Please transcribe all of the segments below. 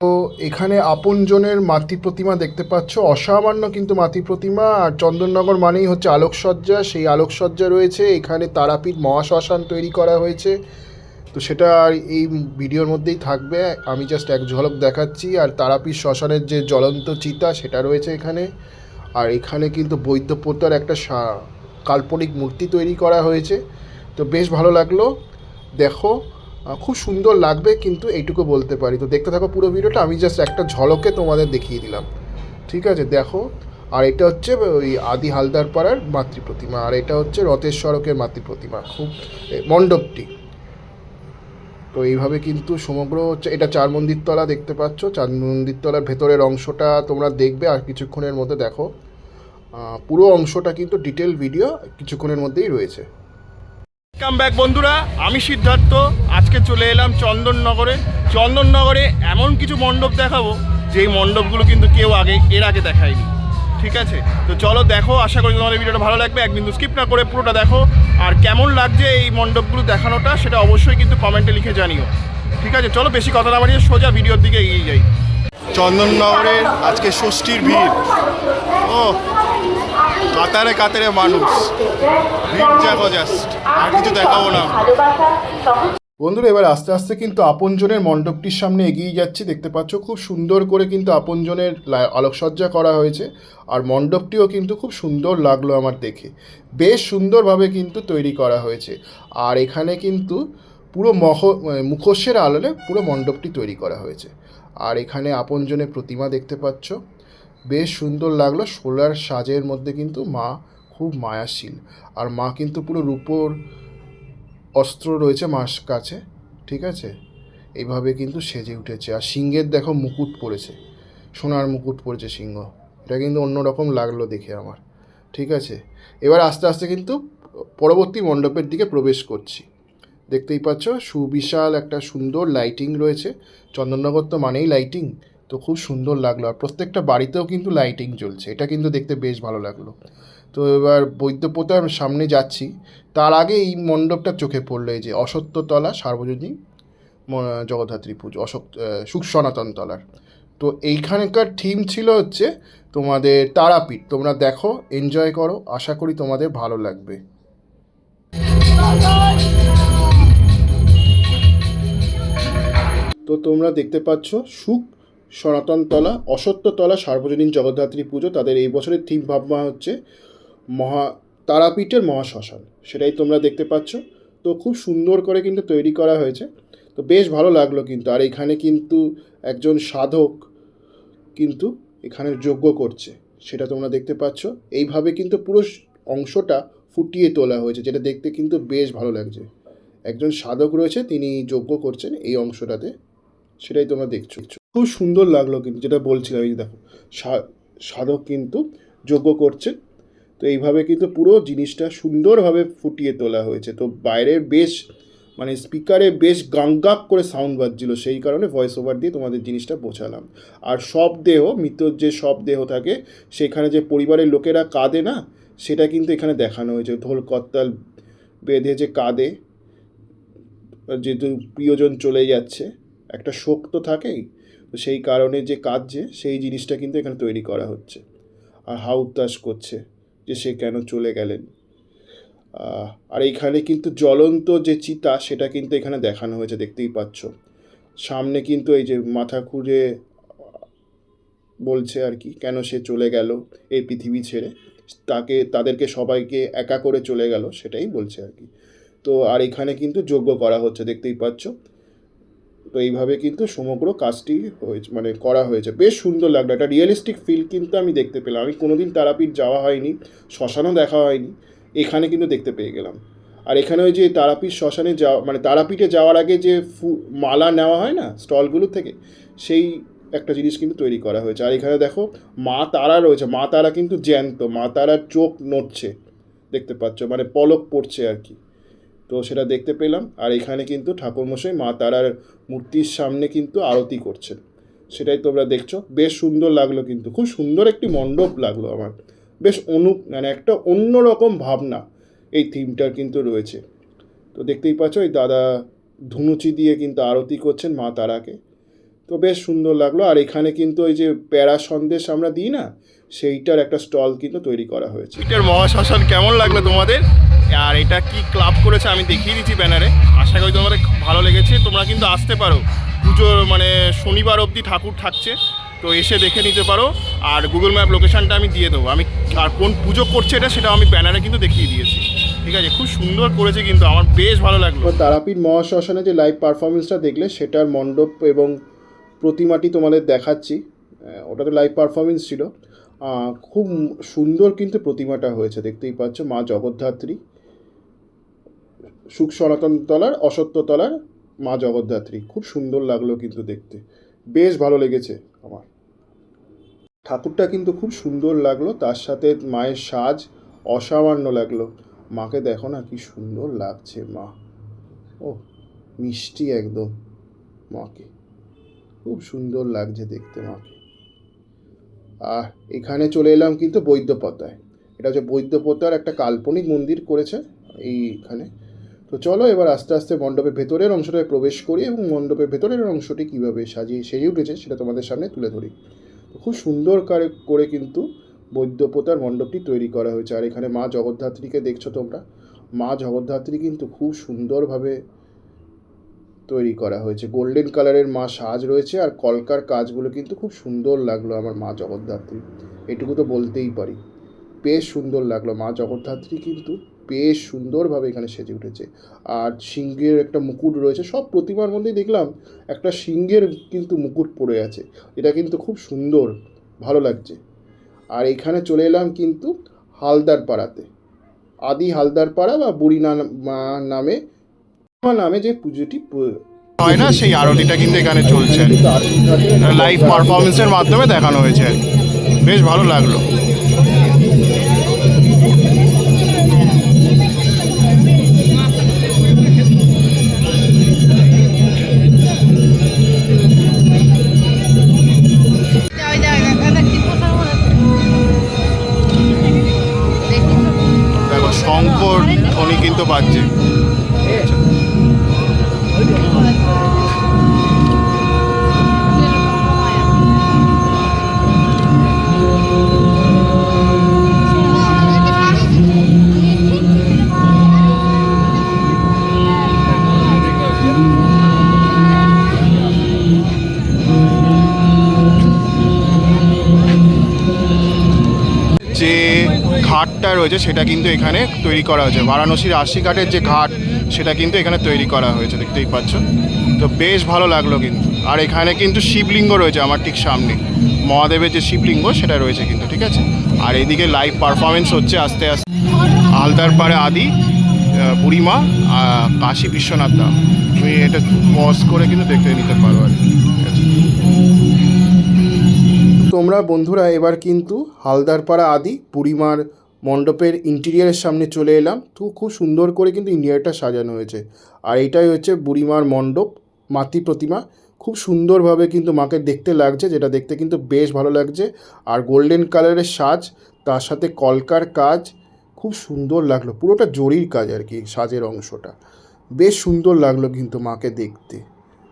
তো এখানে আপনজনের মাতৃ প্রতিমা দেখতে পাচ্ছ। অসামান্য কিন্তু মাতৃ প্রতিমা। আর চন্দননগর মানেই হচ্ছে আলোকসজ্জা। সেই আলোকসজ্জা রয়েছে। এখানে তারাপীঠ মহাশ্মশান তৈরি করা হয়েছে। তো সেটা এই ভিডিওর মধ্যেই থাকবে। আমি জাস্ট এক ঝলক দেখাচ্ছি। আর তারাপীঠ শ্মশানের যে জ্বলন্ত চিতা, সেটা রয়েছে এখানে। আর এখানে কিন্তু বৈদ্যপোতার একটা কাল্পনিক মূর্তি তৈরি করা হয়েছে। তো বেশ ভালো লাগল। দেখো খুব সুন্দর লাগবে, কিন্তু এইটুকু বলতে পারি। তো দেখতে থাকো পুরো ভিডিওটা, আমি জাস্ট একটা ঝলকে তোমাদের দেখিয়ে দিলাম। ঠিক আছে, দেখো। আর এটা হচ্ছে ওই আদি হালদার পাড়ার মাতৃ প্রতিমা, আর এটা হচ্ছে রথের সড়কের মাতৃ প্রতিমা, খুব মণ্ডপটি। তো এইভাবে কিন্তু সমগ্র হচ্ছে, এটা চার মন্দির তলা দেখতে পাচ্ছ, চার মন্দির তলার ভেতরের অংশটা তোমরা দেখবে, আর কিছুক্ষণের মধ্যে দেখো। পুরো অংশটা কিন্তু ডিটেল ভিডিও কিছুক্ষণের মধ্যেই রয়েছে। কাম ব্যাক বন্ধুরা। আমি সিদ্ধার্থ। আজকে চলে এলাম চন্দননগরে। চন্দননগরে এমন কিছু মণ্ডপ দেখাবো, যেই মণ্ডপগুলো কিন্তু কেউ আগে, এর আগে দেখায়নি। ঠিক আছে? তো চলো দেখো, আশা করি তোমাদের ভিডিওটা ভালো লাগবে। এক বিন্দু স্কিপ না করে পুরোটা দেখো। আর কেমন লাগছে এই মণ্ডপগুলো দেখানোটা, সেটা অবশ্যই কিন্তু কমেন্টে লিখে জানিও। ঠিক আছে? চলো বেশি কথা না বাড়িয়ে সোজা ভিডিওর দিকে এগিয়ে যাই। চন্দননগরের আজকে ষষ্ঠীর ভিড়। ও কাতারে কাতারে মানুষ। আর কিছু দেখাবো না। বন্ধুরা, এবার আস্তে আস্তে কিন্তু আপনজনের মণ্ডপটির সামনে এগিয়ে যাচ্ছি। দেখতে পাচ্ছ, খুব সুন্দর করে কিন্তু আপনজনের আলোকসজ্জা করা হয়েছে। আর মণ্ডপটিও কিন্তু খুব সুন্দর লাগল আমার দেখে। বেশ সুন্দরভাবে কিন্তু তৈরি করা হয়েছে। আর এখানে কিন্তু পুরো মহ মুখোশের আলোলে পুরো মণ্ডপটি তৈরি করা হয়েছে। আর এখানে আপনজনের প্রতিমা দেখতে পাচ্ছ। বেশ সুন্দর লাগল। সোলার সাজের মধ্যে কিন্তু মা খুব মায়াশীল। আর মা কিন্তু পুরো রূপোর অস্ত্র রয়েছে মাস কাছে, ঠিক আছে? এইভাবে কিন্তু সেজে উঠেছে। আর সিংহের দেখো মুকুট পড়েছে সোনার মুকুট পড়েছে সিংহ। এটা কিন্তু অন্যরকম লাগল দেখে আমার, ঠিক আছে? এবার আস্তে আস্তে কিন্তু পরবর্তী মণ্ডপের দিকে প্রবেশ করছি। দেখতেই পাচ্ছ সুবিশাল একটা সুন্দর লাইটিং রয়েছে। চন্দননগর তো মানেই লাইটিং তো খুব সুন্দর লাগল আর প্রত্যেকটা বাড়িতেও কিন্তু লাইটিং জ্বলছে। এটা কিন্তু দেখতে বেশ ভালো লাগল। তো এবার বৈদ্যপতার সামনে যাচ্ছি। তার আগে এই মণ্ডপটা চোখে পড়ল এই যে অসত্যতলা, সার্বজনীন জগদ্ধাত্রী পুজো অসত সুখ সনাতন তলার। তো এইখানকার থিম ছিল হচ্ছে তোমাদের তারাপীঠ। তোমরা দেখো এনজয় করো, আশা করি তোমাদের ভালো লাগবে। তো তোমরা দেখতে পাচ্ছ সুখ সনাতন তলা অসত্যতলা সার্বজনীন জগদ্ধাত্রী পুজো, তাদের এই বছরের থিম ভাবনা হচ্ছে মহা, তারাপীঠের মহাশ্মশান। সেটাই তোমরা দেখতে পাচ্ছ। তো খুব সুন্দর করে কিন্তু তৈরি করা হয়েছে। তো বেশ ভালো লাগল কিন্তু। আর এখানে কিন্তু একজন সাধক কিন্তু এখানে যজ্ঞ করছে। সেটা তোমরা দেখতে পাচ্ছ। এইভাবে কিন্তু পুরো অংশটা ফুটিয়ে তোলা হয়েছে, যেটা দেখতে কিন্তু বেশ ভালো লাগছে। একজন সাধক রয়েছে, তিনি যজ্ঞ করছেন এই অংশটাতে। সেটাই তোমরা দেখছ। খুব সুন্দর লাগল কিন্তু, যেটা বলছিলাম, এই দেখো সাধক কিন্তু যোগ্য করছে। তো এইভাবে কিন্তু পুরো জিনিসটা সুন্দরভাবে ফুটিয়ে তোলা হয়েছে। তো বাইরের বেশ মানে স্পিকারে বেশ গাঙ্গাক করে সাউন্ড বাজছিল, সেই কারণে ভয়েস ওভার দিয়ে তোমাদের জিনিসটা বোঝালাম। আর সব দেহ মৃতর যে সব দেহ থাকে, সেখানে যে পরিবারের লোকেরা কাঁদে না, সেটা কিন্তু এখানে দেখানো হয়েছে। ঢোল করতাল বেঁধে যে কাঁদে যেহেতু প্রিয়জন চলে যাচ্ছে একটা শোক তো থাকেই, তো সেই কারণে যে কাজ যে সেই জিনিসটা কিন্তু এখানে তৈরি করা হচ্ছে। আর হাউতাস করছে যে সে কেন চলে গেলেন। আর এইখানে কিন্তু জ্বলন্ত যে চিতা, সেটা কিন্তু এখানে দেখানো হয়েছে, দেখতেই পাচ্ছ। সামনে কিন্তু এই যে মাথা খুঁড়ে বলছে আর কি, কেন সে চলে গেল এই পৃথিবী ছেড়ে? তাকে, তাদেরকে সবাইকে একা করে চলে গেল, সেটাই বলছে আর কি। তো আর এখানে কিন্তু যোগ্য করা হচ্ছে, দেখতেই পাচ্ছ। তো এইভাবে কিন্তু সমগ্র কাজটি হয়েছে মানে করা হয়েছে। বেশ সুন্দর লাগল, একটা রিয়েলিস্টিক ফিল কিন্তু আমি দেখতে পেলাম। আমি কোনোদিন তারাপীঠ যাওয়া হয়নি, শ্মশানও দেখা হয়নি, এখানে কিন্তু দেখতে পেয়ে গেলাম। আর এখানে ওই যে তারাপীঠ শ্মশানে যাওয়া মানে তারাপীঠে যাওয়ার আগে যে ফু, মালা নেওয়া হয় না স্টলগুলো থেকে, সেই একটা জিনিস কিন্তু তৈরি করা হয়েছে। আর এখানে দেখো, মা তারা রয়েছে, মা তারা কিন্তু জ্যান্ত, মা তারার চোখ নড়ছে, দেখতে পাচ্ছ মানে পলক পড়ছে আর কি। তো সেটা দেখতে পেলাম। আর এখানে কিন্তু ঠাকুরমশাই মা তারার মূর্তির সামনে কিন্তু আরতি করছেন। সেটাই তোমরা দেখছ। বেশ সুন্দর লাগল কিন্তু। খুব সুন্দর একটি মণ্ডপ লাগল আমার। বেশ অনু মানে একটা অন্যরকম ভাবনা এই থিমটার কিন্তু রয়েছে। তো দেখতেই পাচ্ছ এই দাদা ধুনুচি দিয়ে কিন্তু আরতি করছেন মা তারাকে। তো বেশ সুন্দর লাগল। আর এখানে কিন্তু ওই যে প্যারা সন্দেশ আমরা দিই না সেইটার একটা স্টল কিন্তু তৈরি করা হয়েছে। পিটের মহাশ্মশান কেমন লাগল তোমাদের? আর এটা কি ক্লাব করেছে আমি দেখিয়ে দিচ্ছি ব্যানারে। আশা করি তোমাদের খুব ভালো লেগেছে। তোমরা কিন্তু আসতে পারো। পুজোর মানে শনিবার অবধি ঠাকুর থাকছে তো এসে দেখে নিতে পারো। আর গুগল ম্যাপ লোকেশানটা আমি দিয়ে দেবো। আমি আর কোন পুজো করছে এটা সেটা আমি ব্যানারে কিন্তু দেখিয়ে দিয়েছি। ঠিক আছে? খুব সুন্দর করেছে কিন্তু আমার বেশ ভালো লাগল। তারাপীঠ মহাশ্মশানে যে লাইভ পারফরমেন্সটা দেখলে সেটার মণ্ডপ এবং প্রতিমাটি তোমাদের দেখাচ্ছি। ওটা তো লাইভ পারফরমেন্স ছিল। খুব সুন্দর কিন্তু প্রতিমাটা হয়েছে, দেখতেই পাচ্ছ, মা জগদ্ধাত্রী। সুখ সনাতন তলার, অসত্য তলার মা জগদ্ধাত্রী। খুব সুন্দর লাগল কিন্তু দেখতে। বেশ ভালো লেগেছে আমার। ঠাকুরটা কিন্তু খুব সুন্দর লাগল, তার সাথে মায়ের সাজ অসামান্য লাগল। মাকে দেখো না, কি সুন্দর লাগছে মা। ও মিষ্টি একদম মাকে। খুব সুন্দর লাগছে দেখতে মাকে। আর এখানে চলে এলাম কিন্তু বৈদ্যপতায় এটা হচ্ছে বৈদ্যপতার একটা কাল্পনিক মন্দির করেছে এইখানে। তো চলো এবার আস্তে আস্তে মণ্ডপের ভেতরের অংশটায় প্রবেশ করি এবং মণ্ডপের ভেতরের অংশটি কীভাবে সাজিয়ে সেজে উঠেছে সেটা তোমাদের সামনে তুলে ধরি। খুব সুন্দর করে করে কিন্তু বৈদ্যপতার মণ্ডপটি তৈরি করা হয়েছে। আর এখানে মা জগদ্ধাত্রীকে দেখছ তোমরা। মা জগদ্ধাত্রী কিন্তু খুব সুন্দরভাবে তৈরি করা হয়েছে। গোল্ডেন কালারের মা সাজ রয়েছে আর কলকার কাজগুলো কিন্তু খুব সুন্দর লাগল আমার মা জগদ্ধাত্রী। এটুকু তো বলতেই পারি। বেশ সুন্দর লাগল মা জগদ্ধাত্রী কিন্তু বেশ সুন্দরভাবে এখানে সেজে উঠেছে। আর সিংহের একটা মুকুট রয়েছে, সব প্রতিমার মধ্যেই দেখলাম একটা সিংহের কিন্তু মুকুট পড়ে আছে। এটা কিন্তু খুব সুন্দর, ভালো লাগছে। আর এখানে চলে এলাম কিন্তু হালদার পাড়াতে আদি হালদার পাড়া বা বুড়ি নামে নামে যে পুজোটি হয় না, সেই আরতিটা কিন্তু এখানে চলছে। লাইভ পারফরমেন্সের মাধ্যমে দেখানো হয়েছে বেশ ভালো লাগল। শঙ্কর ধ্বনি কিন্তু বাজছে। ঘাটটা রয়েছে সেটা কিন্তু এখানে তৈরি করা হয়েছে। বারাণসীর আশি ঘাটের যে ঘাট সেটা কিন্তু এখানে তৈরি করা হয়েছে দেখতেই পাচ্ছ। তো বেশ ভালো লাগল কিন্তু। আর এখানে কিন্তু শিবলিঙ্গ রয়েছে আমার ঠিক সামনে। মহাদেবের যে শিবলিঙ্গ সেটা রয়েছে কিন্তু ঠিক আছে? আর এদিকে লাইভ পারফরমেন্স হচ্ছে আস্তে আস্তে। আলতার পাড়ে আদি বুড়িমা আহ, কাশী বিশ্বনাথ দা। তুমি এটা পজ করে কিন্তু দেখে নিতে পারো আর ঠিক আছে? তোমরা বন্ধুরা এবার কিন্তু হালদারপাড়া আদি বুড়িমার মণ্ডপের ইন্টেরিয়ারের সামনে চলে এলাম। তো খুব সুন্দর করে কিন্তু ইন্ডিয়ারটা সাজানো হয়েছে। আর এটাই হচ্ছে বুড়িমার মণ্ডপ, মাতৃ প্রতিমা। খুব সুন্দরভাবে কিন্তু মাকে দেখতে লাগছে, যেটা দেখতে কিন্তু বেশ ভালো লাগছে। আর গোল্ডেন কালারের সাজ, তার সাথে কলকার কাজ, খুব সুন্দর লাগল। পুরোটা জরির কাজ আর কি, সাজের অংশটা। বেশ সুন্দর লাগল কিন্তু মাকে দেখতে।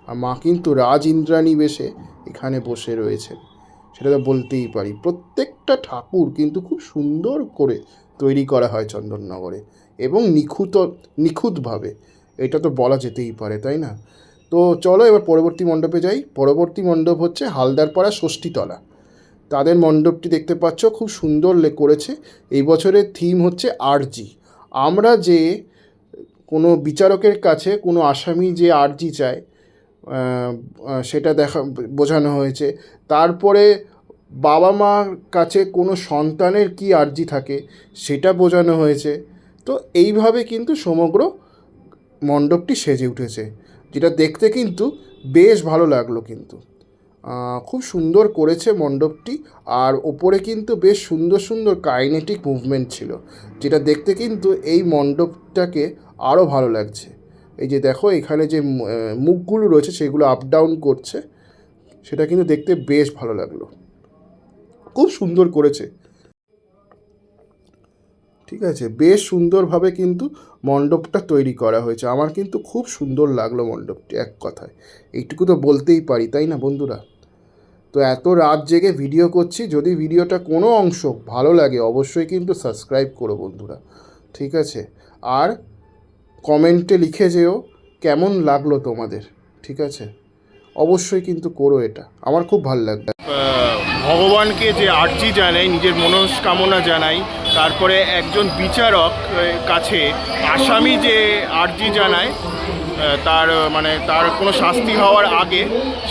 আর মা কিন্তু রাজ ইন্দ্রাণী বেশে এখানে বসে রয়েছেন সেটা তো বলতেই পারি। প্রত্যেকটা ঠাকুর কিন্তু খুব সুন্দর করে তৈরি করা হয় চন্দননগরে এবং নিখুঁত, নিখুঁতভাবে। এটা তো বলা যেতেই পারে, তাই না? তো চলো এবার পরবর্তী মণ্ডপে যাই। পরবর্তী মণ্ডপ হচ্ছে হালদারপাড়া ষষ্ঠীতলা। তাদের মণ্ডপটি দেখতে পাচ্ছ, খুব সুন্দর করেছে। এই বছরের থিম হচ্ছে আরজি। আমরা যে কোনো বিচারকের কাছে, কোনো আসামি যে আরজি চায় সেটা দেখা, বোঝানো হয়েছে। তারপরে বাবা মার কাছে কোনো সন্তানের কি আর্জি থাকে সেটা বোঝানো হয়েছে। তো এইভাবে কিন্তু সমগ্র মণ্ডপটি সেজে উঠেছে, যেটা দেখতে কিন্তু বেশ ভালো লাগল কিন্তু। খুব সুন্দর করেছে মণ্ডপটি, আর ওপরে কিন্তু বেশ সুন্দর সুন্দর কাইনেটিক মুভমেন্ট ছিল, যেটা দেখতে কিন্তু এই মণ্ডপটাকে আরও ভালো লাগছে। এই যে দেখো, এখানে যে মুখগুলো রয়েছে, সেগুলো আপ ডাউন করছে। সেটা কিন্তু দেখতে বেশ ভালো লাগল। খুব সুন্দর করেছে। ঠিক আছে, বেশ সুন্দরভাবে কিন্তু মণ্ডপটা তৈরি করা হয়েছে। আমার কিন্তু খুব সুন্দর লাগল মণ্ডপটি এক কথায়। এইটুকু তো বলতেই পারি, তাই না বন্ধুরা? তো এত রাত জেগে ভিডিও করছি, যদি ভিডিওটা কোনো অংশ ভালো লাগে, অবশ্যই কিন্তু সাবস্ক্রাইব করো বন্ধুরা। ঠিক আছে, আর কমেন্টে লিখে যেও কেমন লাগল তোমাদের, ঠিক আছে? অবশ্যই কিন্তু করো এটা, আমার খুব ভালো লাগবে ভগবানকে যে আর্জি জানাই, নিজের মনস্কামনা জানাই, তারপরে একজন বিচারক কাছে আসামি যে আর্জি জানায় তার মানে তার কোনো শাস্তি হওয়ার আগে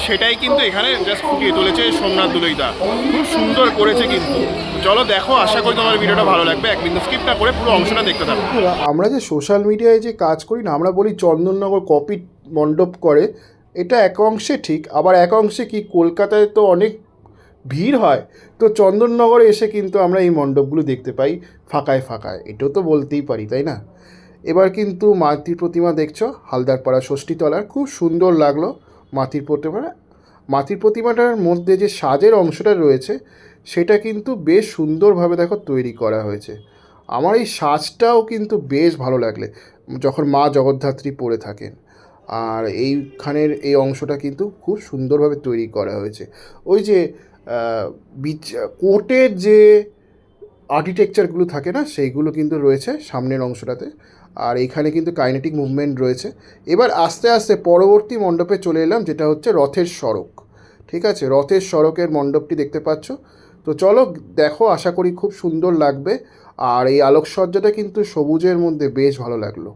সেটাই কিন্তু এখানে জাস্ট ফুটিয়ে তুলেছে সোমনাথ দুলইদা। খুব সুন্দর করেছে কিন্তু। চলো দেখো, আশা করি তোমার ভিডিওটা ভালো লাগবে। এক বিন্দু স্কিপ না করে পুরো অংশটা দেখতে থাকো। আমরা যে সোশ্যাল মিডিয়ায় যে কাজ করি না, আমরা বলি চন্দননগর কপি মণ্ডপ করে, এটা এক অংশে ঠিক, আবার এক অংশে কি কলকাতায় তো অনেক ভিড় হয়, তো চন্দননগরে এসে কিন্তু আমরা এই মণ্ডপগুলো দেখতে পাই ফাঁকায় ফাঁকায়। এটাও তো বলতেই পারি, তাই না? এবার কিন্তু মাতৃ প্রতিমা দেখছ, হালদারপাড়া ষষ্ঠীতলার, খুব সুন্দর লাগল মাতৃ প্রতিমা। মাতৃ প্রতিমাটার মধ্যে যে সাজের অংশটা রয়েছে, সেটা কিন্তু বেশ সুন্দরভাবে দেখো তৈরি করা হয়েছে। আমার এই সাজটাও কিন্তু বেশ ভালো লাগলে, যখন মা জগদ্ধাত্রী পড়ে থাকেন। আর এইখানের এই অংশটা কিন্তু খুব সুন্দরভাবে তৈরি করা হয়েছে। ওই যে বিচ- কোর্টের যে আর্কিটেকচারগুলো থাকে না, সেইগুলো কিন্তু রয়েছে সামনের অংশটাতে। আর এইখানে কিন্তু কাইনেটিক মুভমেন্ট রয়েছে। এবার আস্তে আস্তে পরবর্তী মণ্ডপে চলে এলাম, যেটা হচ্ছে রথের সড়ক। ঠিক আছে? রথের সড়কের মণ্ডপটি দেখতে পাচ্ছ। তো চলো দেখো, আশা করি খুব সুন্দর লাগবে। আর এই আলোকসজ্জাটা কিন্তু সবুজের মধ্যে বেশ ভালো লাগল।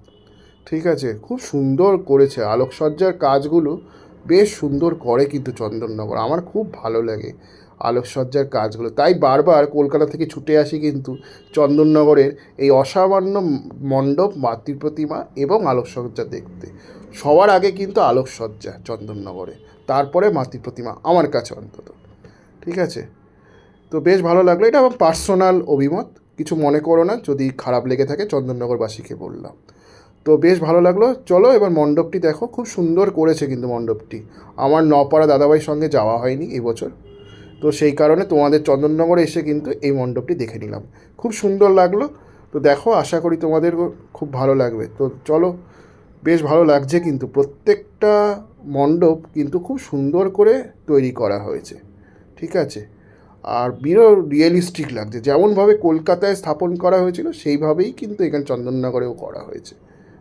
ঠিক আছে? খুব সুন্দর করেছে। আলোকসজ্জার কাজগুলো বেশ সুন্দর করে কিন্তু চন্দননগর। আমার খুব ভালো লাগে। আলোকসজ্জার কাজগুলো। তাই বারবার কলকাতা থেকে ছুটে আসি কিন্তু চন্দননগরের এই অসামান্য মণ্ডপ, মাতৃ প্রতিমা এবং আলোকসজ্জা দেখতে। সবার আগে কিন্তু আলোকসজ্জা চন্দননগরে, তারপরে মাতৃ প্রতিমা আমার কাছে অন্তত। ঠিক আছে? তো বেশ ভালো লাগল। এটা আমার পার্সোনাল অভিমত। কিছু মনে করো না, যদি খারাপ লেগে থাকে চন্দননগরবাসীকে বললাম। তো বেশ ভালো লাগল। চলো এবার মণ্ডপটি দেখো। খুব সুন্দর করেছে কিন্তু মণ্ডপটি। আমার নপাড়া দাদাভাইয়ের সঙ্গে যাওয়া হয়নি এবছর। তো সেই কারণে তোমাদের চন্দননগরে এসে কিন্তু এই মণ্ডপটি দেখে নিলাম। খুব সুন্দর লাগল। তো দেখো, আশা করি তোমাদের খুব ভালো লাগবে। তো চলো, বেশ ভালো লাগছে কিন্তু প্রত্যেকটা মণ্ডপ কিন্তু খুব সুন্দর করে তৈরি করা হয়েছে। ঠিক আছে? আর বিরো রিয়েলিস্টিক লাগছে। যেমনভাবে কলকাতায় স্থাপন করা হয়েছিল, সেইভাবেই কিন্তু এখানে চন্দননগরেও করা হয়েছে।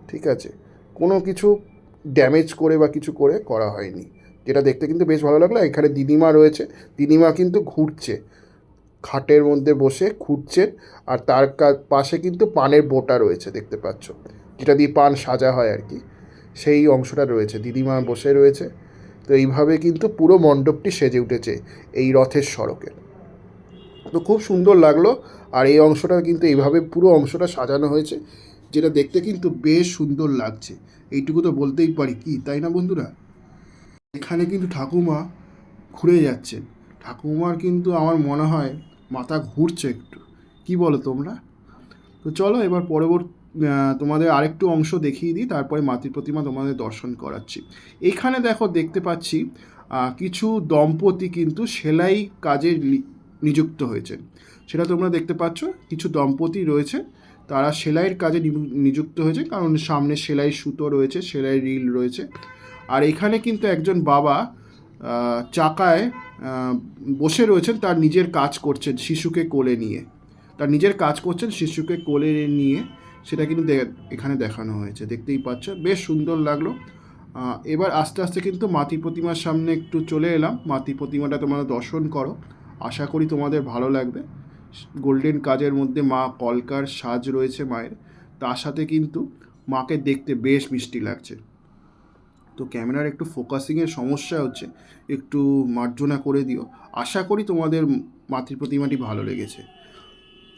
ঠিক আছে? কোনো কিছু ড্যামেজ করে বা কিছু করে করা হয়নি। যেটা দেখতে কিন্তু বেশ ভালো লাগল। এখানে দিদিমা রয়েছে। দিদিমা কিন্তু ঘুরছে। খাটের মধ্যে বসে ঘুরছেন আর তার পাশে কিন্তু পানের বোটা রয়েছে দেখতে পাচ্ছ। যেটা দিয়ে পান সাজা হয় আর কি। সেই অংশটা রয়েছে। দিদিমা বসে রয়েছে। তো এইভাবে কিন্তু পুরো মণ্ডপটি সেজে উঠেছে এই রথের সড়কে। তো খুব সুন্দর লাগল আর এই অংশটা কিন্তু এইভাবে পুরো অংশটা সাজানো হয়েছে। যেটা দেখতে কিন্তু বেশ সুন্দর লাগছে। এইটুকু তো বলতেই পারি কি, তাই না বন্ধুরা? এখানে কিন্তু ঠাকুমা ঘুরে যাচ্ছেন। ঠাকুমার কিন্তু আমার মনে হয় মাথা ঘুরছে একটু। কি বলো তোমরা? তো চলো এবার পরবর্তী তোমাদের আরেকটু অংশ দেখিয়ে দিই, তারপরে মাতৃ প্রতিমা তোমাদের দর্শন করাচ্ছি। এখানে দেখো দেখতে পাচ্ছি কিছু দম্পতি কিন্তু সেলাই কাজে নিযুক্ত হয়েছেন। সেটা তোমরা দেখতে পাচ্ছ, কিছু দম্পতি রয়েছে, তারা সেলাইয়ের কাজে নিযু- নিযুক্ত হয়েছে কারণ সামনে সেলাই সুতো রয়েছে, সেলাই রিল রয়েছে। আর এখানে কিন্তু একজন বাবা চাকায় বসে রয়েছেন, তার নিজের কাজ করছেন শিশুকে কোলে নিয়ে। তার নিজের কাজ করছেন শিশুকে কোলে নিয়ে, সেটা কিন্তু এখানে দেখানো হয়েছে, দেখতেই পাচ্ছ। বেশ সুন্দর লাগল। এবার আস্তে আস্তে কিন্তু মাতৃ প্রতিমার সামনে একটু চলে এলাম। মাতৃ প্রতিমাটা তোমরা দর্শন করো। আশা করি তোমাদের ভালো লাগবে। গোল্ডেন কাজের মধ্যে মা কলকার সাজ রয়েছে মায়ের। তার সাথে কিন্তু মাকে দেখতে বেশ মিষ্টি লাগছে। তো ক্যামেরার একটু ফোকাসিংয়ের সমস্যা হচ্ছে, একটু মার্জনা করে দিও। আশা করি তোমাদের মাতৃ প্রতিমাটি ভালো লেগেছে।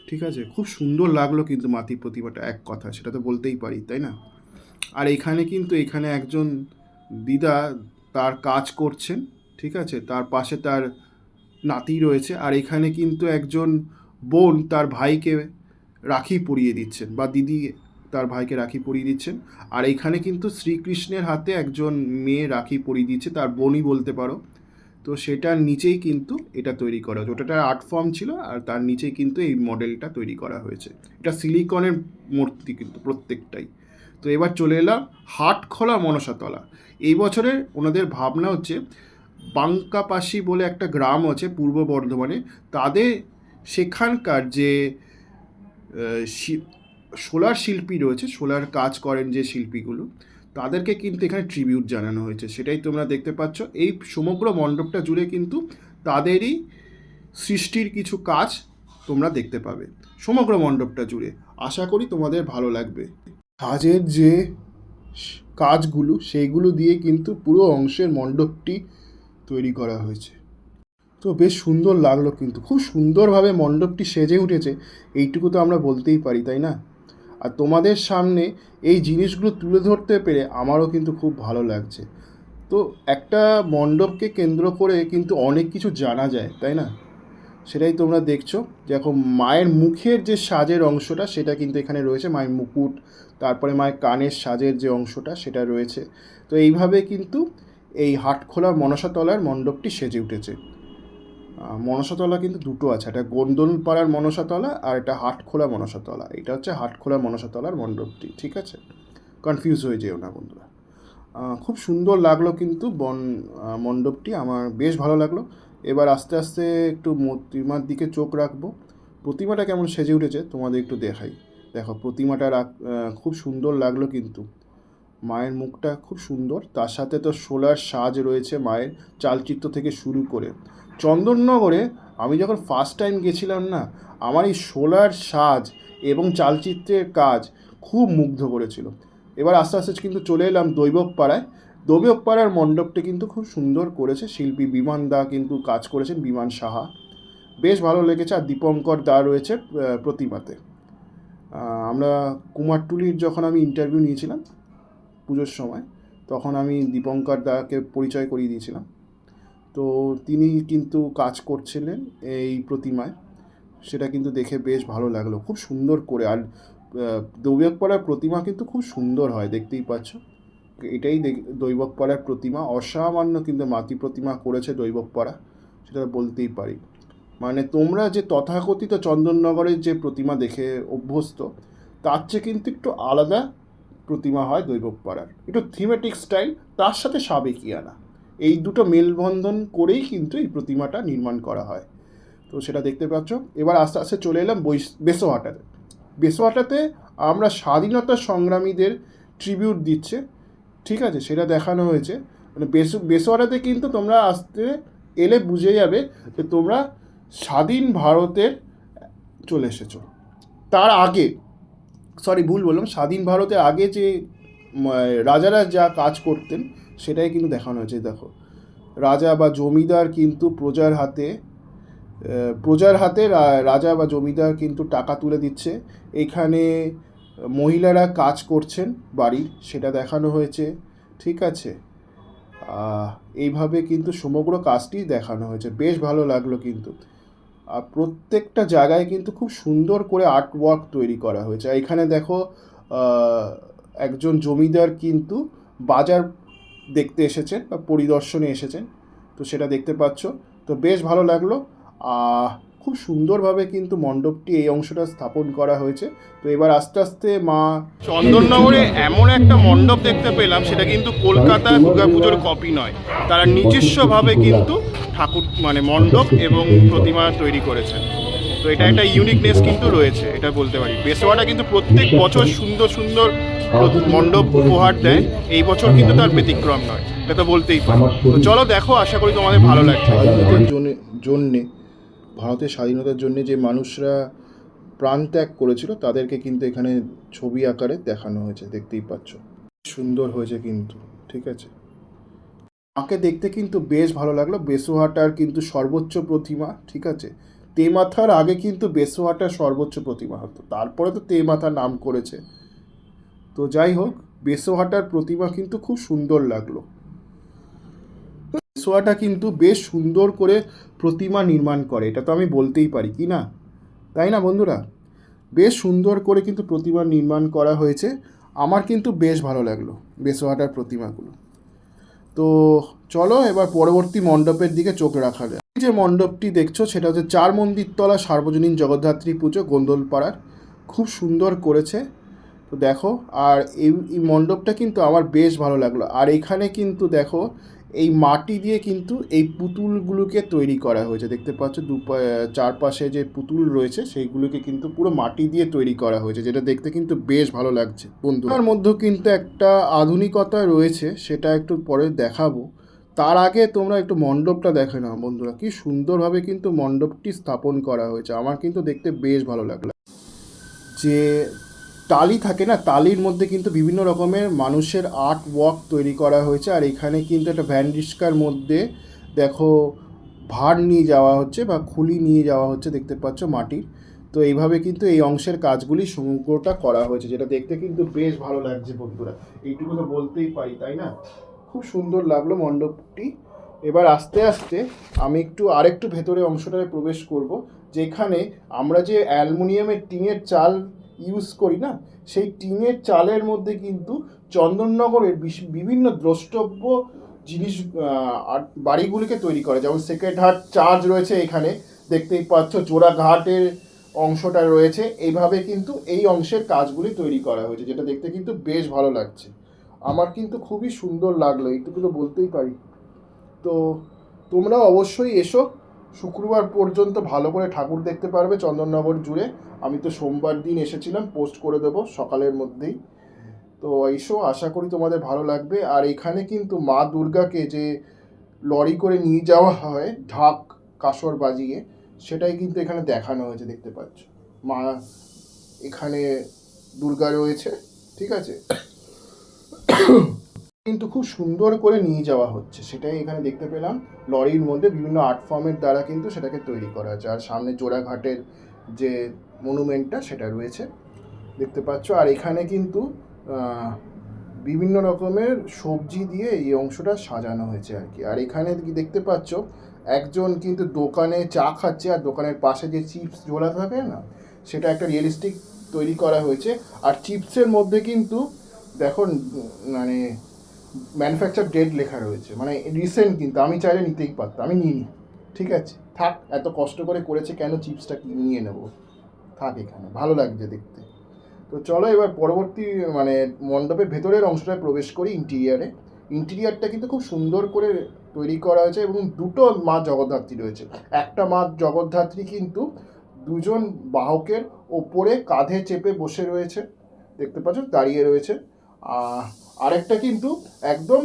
ঠিক আছে? খুব সুন্দর লাগল কিন্তু মাতৃ প্রতিমাটা এক কথা, সেটা তো বলতেই পারি, তাই না? আর এখানে কিন্তু এখানে একজন দিদা তার কাজ করছেন, ঠিক আছে? তার পাশে তার নাতি রয়েছে, আর এখানে কিন্তু একজন বোন তার ভাইকে রাখি পরিয়ে দিচ্ছেন, বা দিদি তার ভাইকে রাখি পরিয়ে দিচ্ছেন। আর এখানে কিন্তু শ্রীকৃষ্ণের হাতে একজন মেয়ে রাখি পরিয়ে দিচ্ছে, তার বোনই বলতে পারো। তো সেটার নিচেই কিন্তু এটা তৈরি করা হয়েছে। ওটাটা আর্ট ফর্ম ছিল আর তার নিচেই কিন্তু এই মডেলটা তৈরি করা হয়েছে। এটা সিলিকনের মূর্তি কিন্তু প্রত্যেকটাই। তো এবার চলে এলাম হাটখোলা মনসাতলা। এই বছরের ওনাদের ভাবনা হচ্ছে বাঙ্কাপাশি বলে একটা গ্রাম আছে পূর্ব বর্ধমানে। তাদের সেখানকার যে সোলার শিল্পী রয়েছে, সোলার কাজ করেন যে শিল্পীগুলো, তাদেরকে কিন্তু এখানে ট্রিবিউট জানানো হয়েছে, সেটাই তোমরা দেখতে পাচ্ছ। এই সমগ্র মণ্ডপটা জুড়ে কিন্তু তাদেরই সৃষ্টির কিছু কাজ তোমরা দেখতে পাবে, সমগ্র মণ্ডপটা জুড়ে। আশা করি তোমাদের ভালো লাগবে। কাজের যে কাজগুলো, সেইগুলো দিয়ে কিন্তু পুরো অংশের মণ্ডপটি তৈরি করা হয়েছে। তো বেশ সুন্দর লাগল কিন্তু, খুব সুন্দরভাবে মণ্ডপটি সেজে উঠেছে, এইটুকু তো আমরা বলতেই পারি, তাই না? আর তোমাদের সামনে এই জিনিসগুলো তুলে ধরতে পেরে আমারও কিন্তু খুব ভালো লাগছে। তো একটা মণ্ডপকে কেন্দ্র করে কিন্তু অনেক কিছু জানা যায়, তাই না? সেটাই তোমরা দেখছ। দেখো, মায়ের মুখের যে সাজের অংশটা সেটা কিন্তু এখানে রয়েছে। মায়ের মুকুট, তারপরে মায়ের কানের সাজের যে অংশটা সেটা রয়েছে। তো এইভাবে কিন্তু এই হাটখোলা মনসাতলার মণ্ডপটি সেজে উঠেছে। মনসাতলা কিন্তু দুটো আছে। একটা গোন্দলপাড়ার মনসাতলা আর একটা হাটখোলা মনসাতলা। এটা হচ্ছে হাটখোলা মনসাতলার মণ্ডপটি, ঠিক আছে? কনফিউজ হয়ে যেও না বন্ধুরা। খুব সুন্দর লাগল কিন্তু বন মণ্ডপটি। আমার বেশ ভালো লাগল। এবার আস্তে আস্তে একটু প্রতিমার দিকে চোখ রাখব। প্রতিমাটা কেমন সেজে উঠেছে তোমাদের একটু দেখাই। দেখো, প্রতিমাটা রাখ খুব সুন্দর লাগল কিন্তু। মায়ের মুখটা খুব সুন্দর। তার সাথে তো সোলার সাজ রয়েছে মায়ের চালচিত্র থেকে শুরু করে। চন্দননগরে আমি যখন ফার্স্ট টাইম গেছিলাম না, আমার এই সোলার সাজ এবং চালচিত্রের কাজ খুব মুগ্ধ করেছিল। এবার আস্তে আস্তে কিন্তু চলে এলাম দৈবক পাড়ায় দৈবক পাড়ার মণ্ডপটি কিন্তু খুব সুন্দর করেছে, শিল্পী বিমান দা কিন্তু কাজ করেছেন, বিমান সাহা। বেশ ভালো লেগেছে আর দীপঙ্কর দা রয়েছে প্রতিমাতে। আমরা কুমারটুলির যখন আমি ইন্টারভিউ নিয়েছিলাম পুজোর সময়, তখন আমি দীপঙ্কর দাকে পরিচয় করিয়ে দিয়েছিলাম। তো তিনি কিন্তু কাজ করছিলেন এই প্রতিমায়। সেটা কিন্তু দেখে বেশ ভালো লাগল। খুব সুন্দর করে। আর দৈবকপাড়ার প্রতিমা কিন্তু খুব সুন্দর হয়, দেখতেই পাচ্ছ। এটাই দেখ- দৈবকপাড়ার প্রতিমা। অসামান্য কিন্তু মাতৃ প্রতিমা করেছে দৈবকপাড়া, সেটা বলতেই পারি। মানে তোমরা যে তথাকথিত চন্দননগরের যে প্রতিমা দেখে অভ্যস্ত, তার চেয়ে কিন্তু একটু আলাদা প্রতিমা হয় দৈবকপাড়ার। একটু থিমেটিক স্টাইল তার সাথে সাবেকিয়ানা এই দুটো মেলবন্ধন করেই কিন্তু এই প্রতিমাটা নির্মাণ করা হয়। তো সেটা দেখতে পাচ্ছ। এবার আস্তে আস্তে চলে এলাম বৈশ, বেসোহাটাতে। বেসোহাটাতে আমরা স্বাধীনতা সংগ্রামীদের ট্রিবিউট দিচ্ছে। ঠিক আছে, সেটা দেখানো হয়েছে। মানে বেসো, বেসোহাটাতে কিন্তু তোমরা আসতে এলে বুঝে যাবে যে তোমরা স্বাধীন ভারতের চলে এসেছ। তার আগে, সরি ভুল বললাম, স্বাধীন ভারতের আগে যে রাজারা যা কাজ করতেন সেটাই কিন্তু দেখানো হয়েছে, দেখো। রাজা বা জমিদার কিন্তু প্রজার হাতে প্রজার হাতে রাজা বা জমিদার কিন্তু টাকা তুলে দিচ্ছে। এখানে মহিলারা কাজ করছেন বাড়ির, সেটা দেখানো হয়েছে, ঠিক আছে? এইভাবে কিন্তু সমগ্র কাজটি দেখানো হয়েছে। বেশ ভালো লাগল কিন্তু। আর প্রত্যেকটা জায়গায় কিন্তু খুব সুন্দর করে আর্ট ওয়ার্ক তৈরি করা হয়েছে। এখানে দেখো একজন জমিদার কিন্তু বাজার দেখতে এসেছেন বা পরিদর্শনে এসেছেন, তো সেটা দেখতে পাচ্ছ। তো বেশ ভালো লাগল। খুব সুন্দরভাবে কিন্তু মণ্ডপটি এই অংশটা স্থাপন করা হয়েছে। তো এবার আস্তে আস্তে মা চন্দননগরে এমন একটা মণ্ডপ দেখতে পেলাম, সেটা কিন্তু কলকাতা দুর্গাপুজোর কপি নয়। তারা নিজস্বভাবে কিন্তু ঠাকুর মানে মণ্ডপ এবং প্রতিমা তৈরি করেছেন। তো এটা একটা ইউনিকনেস কিন্তু রয়েছে, এটা বলতে পারি। বেসোয়াটা কিন্তু প্রত্যেক বছর সুন্দর সুন্দর মণ্ডপ উপহার দেয়, এই বছর কিন্তু তার ব্যতিক্রম নয়, এটা তো বলতেই পারি। তো চলো দেখো, আশা করি তোমাদের ভালো স্বাধীনতার জন্য ভারতের স্বাধীনতার জন্য যে মানুষরা প্রাণ ত্যাগ করেছিল, তাদেরকে কিন্তু এখানে ছবি আকারে দেখানো হয়েছে, দেখতেই পাচ্ছ। সুন্দর হয়েছে কিন্তু, ঠিক আছে? মাকে দেখতে কিন্তু বেশ ভালো লাগল বেসোহাটার কিন্তু সর্বোচ্চ প্রতিমা, ঠিক আছে? তেমাথার আগে কিন্তু বেসোহাটার সর্বোচ্চ প্রতিমা হতো। তারপরে তো তেমাথা নাম করেছে। তো যাই হোক বেসোহাটার প্রতিমা কিন্তু খুব সুন্দর লাগল। সোয়াটা কিন্তু বেশ সুন্দর করে প্রতিমা নির্মাণ করে। এটা তো আমি বলতেই পারি, কি না? তাই না বন্ধুরা? বেশ সুন্দর করে কিন্তু প্রতিমা নির্মাণ করা হয়েছে। আমার কিন্তু বেশ ভালো লাগল বেসোয়াটার প্রতিমাগুলো। তো চলো এবার পরবর্তী মণ্ডপের দিকে চোখ রাখা যায় যে মণ্ডপটি দেখছ, সেটা হচ্ছে চার মন্দির তলা সার্বজনীন জগদ্ধাত্রী পুজো গোন্দলপাড়ার। খুব সুন্দর করেছে। তো দেখো, আর এই মণ্ডপটা কিন্তু আমার বেশ ভালো লাগল। আর এখানে কিন্তু দেখো এই মাটি দিয়ে কিন্তু এই পুতুলগুলোকে তৈরি করা হয়েছে। দেখতে পাচ্ছ, দু চারপাশে যে পুতুল রয়েছে, সেইগুলোকে কিন্তু পুরো মাটি দিয়ে তৈরি করা হয়েছে, যেটা দেখতে কিন্তু বেশ ভালো লাগছে বন্ধু তার মধ্যেও কিন্তু একটা আধুনিকতা রয়েছে, সেটা একটু পরে দেখাবো। তার আগে তোমরা একটু মণ্ডপটা দেখে নাও বন্ধুরা, কি সুন্দরভাবে কিন্তু মণ্ডপটি স্থাপন করা হয়েছে। আমার কিন্তু দেখতে বেশ ভালো লাগল। যে টালি থাকে না টালির মধ্যে কিন্তু বিভিন্ন রকমের মানুষের আর্ট ওয়ার্ক তৈরি করা হয়েছে, আর এখানে কিন্তু একটা ভ্যান রিস্কার মধ্যে দেখো ভার নিয়ে যাওয়া হচ্ছে বা খুলি নিয়ে যাওয়া হচ্ছে, দেখতে পাচ্ছ মাটির। তো এইভাবে কিন্তু এই অংশের কাজগুলি সমগ্রটা করা হয়েছে, যেটা দেখতে কিন্তু বেশ ভালো লাগছে বন্ধুরা। এইটুকু তো বলতেই পারি, তাই না? খুব সুন্দর লাগল মণ্ডপটি। এবার আস্তে আস্তে আমি একটু আরেকটু ভেতরে অংশটায় প্রবেশ করব, যেখানে আমরা যে অ্যালুমিনিয়ামের টিনের চাল ইউজ করি না, সেই টিনের চালের মধ্যে কিন্তু চন্দননগরের বিভিন্ন দ্রষ্টব্য জিনিস বাড়িগুলিকে তৈরি করে যেমন সেকেন্ড হার্ট চার্জ রয়েছে এখানে, দেখতেই পাচ্ছ জোড়াঘাটের অংশটা রয়েছে। এইভাবে কিন্তু এই অংশের কাজগুলি তৈরি করা হয়েছে, যেটা দেখতে কিন্তু বেশ ভালো লাগছে। আমার কিন্তু খুবই সুন্দর লাগল, এইটুকু তো বলতেই পারি। তো তোমরা অবশ্যই এসো শুক্রবার পর্যন্ত ভালো করে ঠাকুর দেখতে পারবে চন্দননগর জুড়ে। আমি তো সোমবার দিন এসেছিলাম, পোস্ট করে দেবো সকালের মধ্যেই। তো এসো, আশা করি তোমাদের ভালো লাগবে। আর এখানে কিন্তু মা দুর্গাকে যে লরি করে নিয়ে যাওয়া হয়, ঢাক কাসর বাজিয়ে, সেটাই কিন্তু এখানে দেখানো হয়েছে, দেখতে পাচ্ছ। মা এখানে দুর্গা রয়েছে, ঠিক আছে? কিন্তু খুব সুন্দর করে নিয়ে যাওয়া হচ্ছে। সেটাই এখানে দেখতে পেলাম। লরির মধ্যে বিভিন্ন আর্ট ফর্মের দ্বারা কিন্তু সেটাকে তৈরি করা হয়েছে। আর সামনে জোড়াঘাটের যে মনুমেন্টটা সেটা রয়েছে। দেখতে পাচ্ছ। আর এখানে কিন্তু বিভিন্ন রকমের সবজি দিয়ে এই অংশটা সাজানো হয়েছে আর কি। আর এখানে দেখতে পাচ্ছ, একজন কিন্তু দোকানে চা খাচ্ছে আর দোকানের পাশে যে চিপস ঝোলা থাকে না, সেটা একটা রিয়েলিস্টিক তৈরি করা হয়েছে। আর চিপসের মধ্যে কিন্তু দেখো মানে ম্যানুফ্যাকচার ডেট লেখা রয়েছে। মানে রিসেন্ট কিন্তু, আমি চাইলে নিতেই পারতাম, আমি নিইনি। ঠিক আছে? থাক, এত কষ্ট করে করেছে কেন চিপসটা নিয়ে নেব? থাক এখানে, ভালো লাগছে দেখতে। তো চলো এবার পরবর্তী মানে মণ্ডপের ভেতরের অংশটায় প্রবেশ করি ইন্টিরিয়ারে ইন্টিরিয়ারটা কিন্তু খুব সুন্দর করে তৈরি করা হয়েছে এবং দুটো মা জগদ্ধাত্রী রয়েছে। একটা মা জগদ্ধাত্রী কিন্তু দুজন বাহকের ওপরে কাঁধে চেপে বসে রয়েছে। দেখতে পাচ্ছ? দাঁড়িয়ে রয়েছে। আরেকটা কিন্তু একদম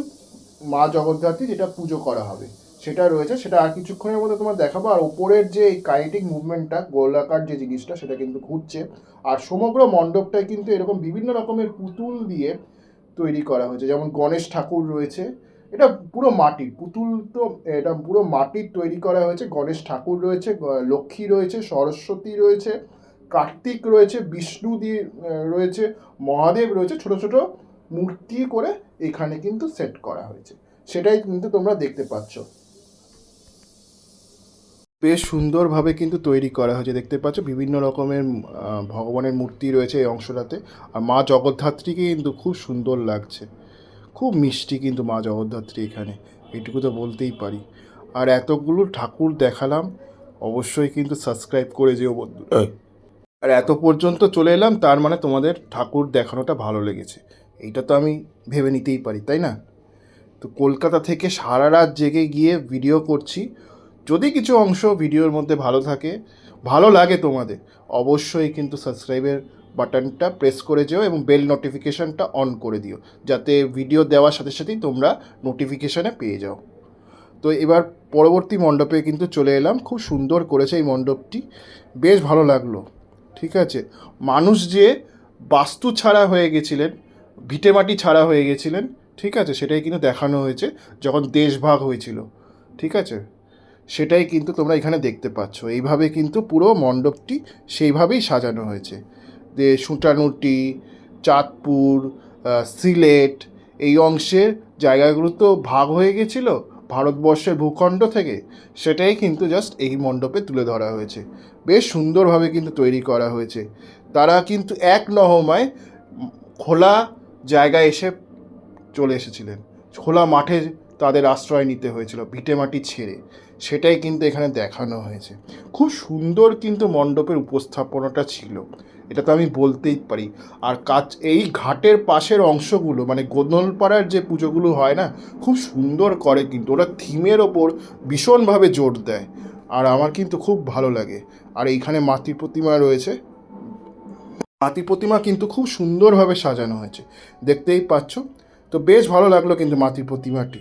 মা জগদ্ধাত্রী যেটা পুজো করা হবে, সেটা রয়েছে, সেটা আর কিছুক্ষণের মধ্যে তোমার দেখাবো, আর ওপরের যে এই কাইটিং মুভমেন্টটা গোলাকার যে জিনিসটা, সেটা কিন্তু ঘুরছে, আর সমগ্র মণ্ডপটায় কিন্তু এরকম বিভিন্ন রকমের পুতুল দিয়ে তৈরি করা হয়েছে, যেমন গণেশ ঠাকুর রয়েছে, এটা পুরো মাটির, পুতুল তো, এটা পুরো মাটির তৈরি করা হয়েছে, গণেশ ঠাকুর রয়েছে লক্ষ্মী রয়েছে, সরস্বতী রয়েছে, কার্তিক রয়েছে, বিষ্ণু দিয়ে রয়েছে, মহাদেব রয়েছে, ছোট ছোট মূর্তি করে এখানে কিন্তু সেট করা হয়েছে। সেটাই কিন্তু তোমরা দেখতে পাচ্ছ। বেশ সুন্দরভাবে কিন্তু তৈরি করা হয়েছে। দেখতে পাচ্ছ বিভিন্ন রকমের ভগবানের মূর্তি রয়েছে এই অংশটাতে। আর মা জগদ্ধাত্রীকে কিন্তু খুব সুন্দর লাগছে। খুব মিষ্টি কিন্তু মা জগদ্ধাত্রী এখানে। এটুকু তো বলতেই পারি। আর এতগুলো ঠাকুর দেখালাম, অবশ্যই কিন্তু সাবস্ক্রাইব করে যেও বন্ধু আর এত পর্যন্ত চলে এলাম, তার মানে তোমাদের ঠাকুর দেখানোটা ভালো লেগেছে। এইটা তো আমি ভেবে নিতেই পারি, তাই না? তো কলকাতা থেকে সারা রাত জেগে গিয়ে ভিডিও করছি। যদি কিছু অংশ ভিডিওর মধ্যে ভালো থাকে, ভালো লাগে তোমাদের, অবশ্যই কিন্তু সাবস্ক্রাইবের বাটনটা প্রেস করে যেও এবং বেল নোটিফিকেশনটা অন করে দিও, যাতে ভিডিও দেওয়ার সাথে সাথেই তোমরা নোটিফিকেশানে পেয়ে যাও। তো এবার পরবর্তী মণ্ডপে কিন্তু চলে এলাম, খুব সুন্দর করেছে এই মণ্ডপটি, বেশ ভালো লাগল, ঠিক আছে? মানুষ যে বাস্তু ছাড়া হয়ে গেছিলেন ভিটেমাটি ছাড়া হয়ে গেছিলেন, ঠিক আছে? সেটাই কিন্তু দেখানো হয়েছে যখন দেশভাগ হয়েছিল, ঠিক আছে? সেটাই কিন্তু তোমরা এখানে দেখতে পাচ্ছ। এইভাবে কিন্তু পুরো মণ্ডপটি সেইভাবেই সাজানো হয়েছে। যে সুটানুটি চাঁদপুর সিলেট, এই অংশের জায়গাগুলো তো ভাগ হয়ে গেছিল ভারতবর্ষের ভূখণ্ড থেকে। সেটাই কিন্তু জাস্ট এই মণ্ডপে তুলে ধরা হয়েছে। বেশ সুন্দরভাবে কিন্তু তৈরি করা হয়েছে। তারা কিন্তু এক নহমায় খোলা জায়গায় এসে চলে এসেছিলেন। খোলা মাঠে তাদের আশ্রয় নিতে হয়েছিল ভিটেমাটি ছেড়ে। সেটাই কিন্তু এখানে দেখানো হয়েছে। খুব সুন্দর কিন্তু মণ্ডপের উপস্থাপনাটা ছিল। এটা তো আমি বলতেই পারি। আর কাজ, এই ঘাটের পাশের অংশগুলো মানে গোদলপাড়ার যে পুজোগুলো হয় না, খুব সুন্দর করে কিন্তু, ওরা থিমের ওপর ভীষণভাবে জোর দেয়। আর আমার কিন্তু খুব ভালো লাগে। আর এইখানে মাতৃ প্রতিমা রয়েছে। মাতৃ প্রতিমা কিন্তু খুব সুন্দরভাবে সাজানো হয়েছে। দেখতেই পাচ্ছ? তো বেশ ভালো লাগল কিন্তু মাতৃ প্রতিমাটি।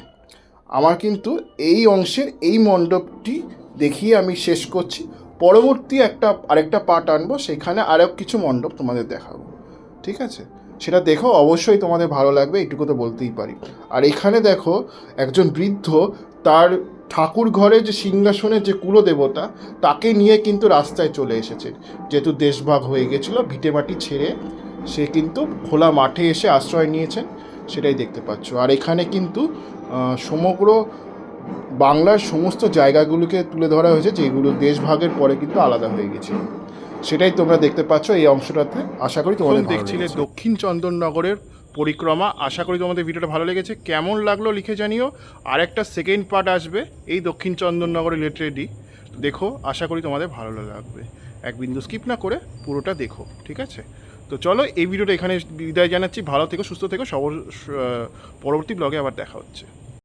আমার কিন্তু এই অংশের এই মণ্ডপটি দেখিয়ে আমি শেষ করছি। পরবর্তী একটা, আরেকটা পার্ট আনব, সেখানে আরও কিছু মণ্ডপ তোমাদের দেখাবো। ঠিক আছে? সেটা দেখো, অবশ্যই তোমাদের ভালো লাগবে, এটুকু তো বলতেই পারি। আর এখানে দেখো, একজন বৃদ্ধ তার ঠাকুর ঘরে যে সিংহাসনের যে কুলদেবতা তাকে নিয়ে কিন্তু রাস্তায় চলে এসেছে। যেহেতু দেশভাগ হয়ে গেছিল ভিটেমাটি ছেড়ে সে কিন্তু খোলা মাঠে এসে আশ্রয় নিয়েছেন সেটাই দেখতে পাচ্ছ। আর এখানে কিন্তু সমগ্র বাংলার সমস্ত জায়গাগুলোকে তুলে ধরা হয়েছে যেগুলো দেশভাগের পরে কিন্তু আলাদা হয়ে গেছিল সেটাই তোমরা দেখতে পাচ্ছ এই অংশটাতে। আশা করি তোমাদের দেখছিলে। দক্ষিণ চন্দননগরের পরিক্রমা। আশা করি তোমাদের ভিডিওটা ভালো লেগেছে। কেমন লাগল লিখে জানিও। আর একটা সেকেন্ড পার্ট আসবে এই দক্ষিণ চন্দননগর রিলেটেডই দেখো, আশা করি তোমাদের ভালো লাগবে। এক বিন্দু স্কিপ না করে পুরোটা দেখো, ঠিক আছে? তো চলো, এই ভিডিওটা এখানে বিদায় জানাচ্ছি। ভালো থেকো, সুস্থ থেকো। সব পরবর্তী ব্লগে আবার দেখা হচ্ছে।